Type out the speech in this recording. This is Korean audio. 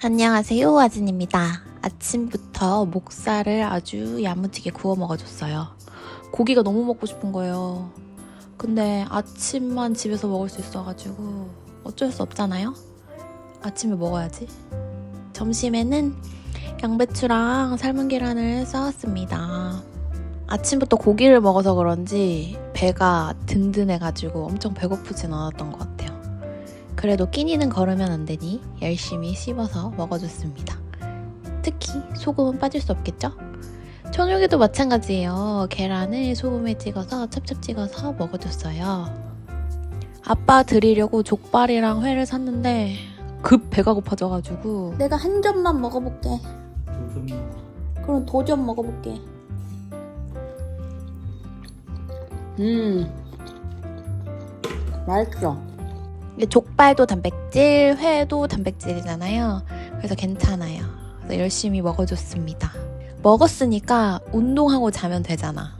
안녕하세요, 아진입니다. 아침부터 목살을 아주 야무지게 구워 먹어줬어요. 고기가 너무 먹고 싶은 거예요. 근데 아침만 집에서 먹을 수 있어가지고 어쩔 수 없잖아요? 아침에 먹어야지. 점심에는 양배추랑 삶은 계란을 싸왔습니다. 아침부터 고기를 먹어서 그런지 배가 든든해가지고 엄청 배고프진 않았던 것 같아요. 그래도 끼니는 걸으면 안 되니 열심히 씹어서 먹어줬습니다. 특히 소금은 빠질 수 없겠죠? 저녁에도 마찬가지예요. 계란을 소금에 찍어서 찹찹 찍어서 먹어줬어요. 아빠 드리려고 족발이랑 회를 샀는데 급 배가 고파져가지고 내가 한 점만 먹어볼게. 그럼 도전 먹어볼게. 음 맛있어 족발도 단백질, 회도 단백질이잖아요. 그래서 괜찮아요. 그래서 열심히 먹어줬습니다. 먹었으니까 운동하고 자면 되잖아.